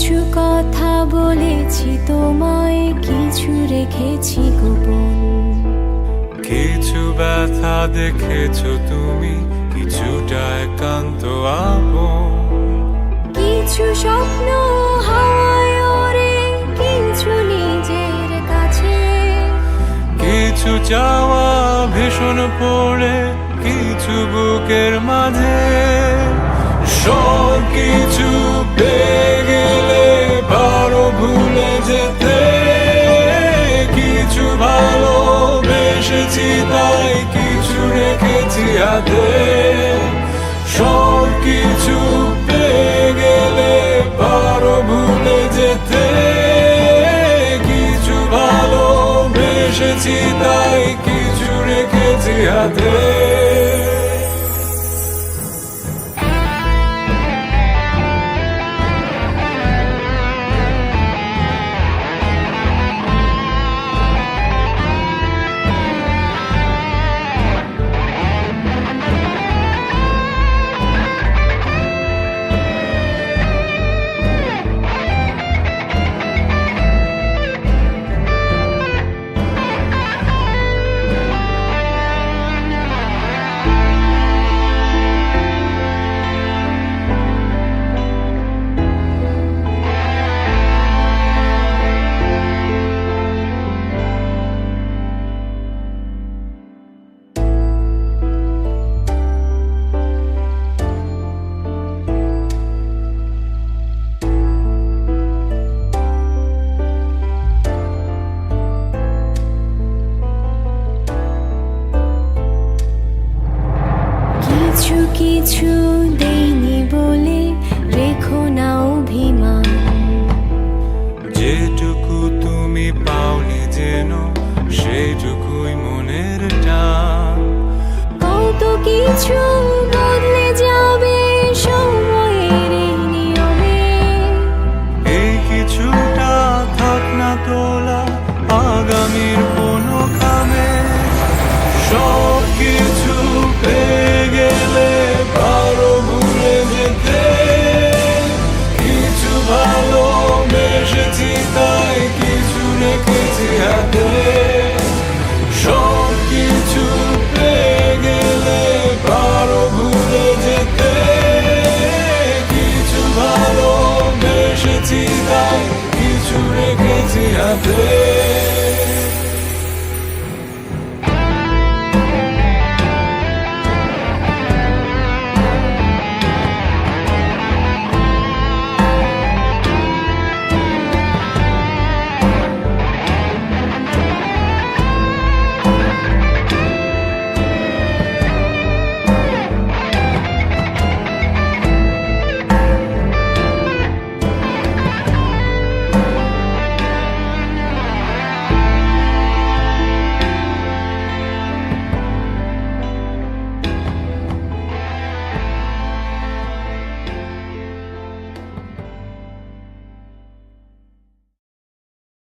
কিছু কথা বলেছি তোমায় কিছু রেখেছি গোপন। কিছু ব্যথা দেখেছ তুমি কিছুটা একান্ত আপন। কিছু স্বপ্ন হাওয়ায় ওড়ে কিছু নিজের কাছে। কিছু চাওয়া ভীষণ পড়ে কিছু বুকের মাঝে। সব কিছু পেয়ে হাতে সব কিছু পেয়ে গেলে পারো ভুলে যেতে। কিছু ভালো বেসেছি তাই কিছু রেখেছি হাতে। কিছু দেইনি বলে রেখো না অভিমান। যেটুকু তুমি পাওনি যেন সেটুকুই মনের টান। কত কিছু কিছু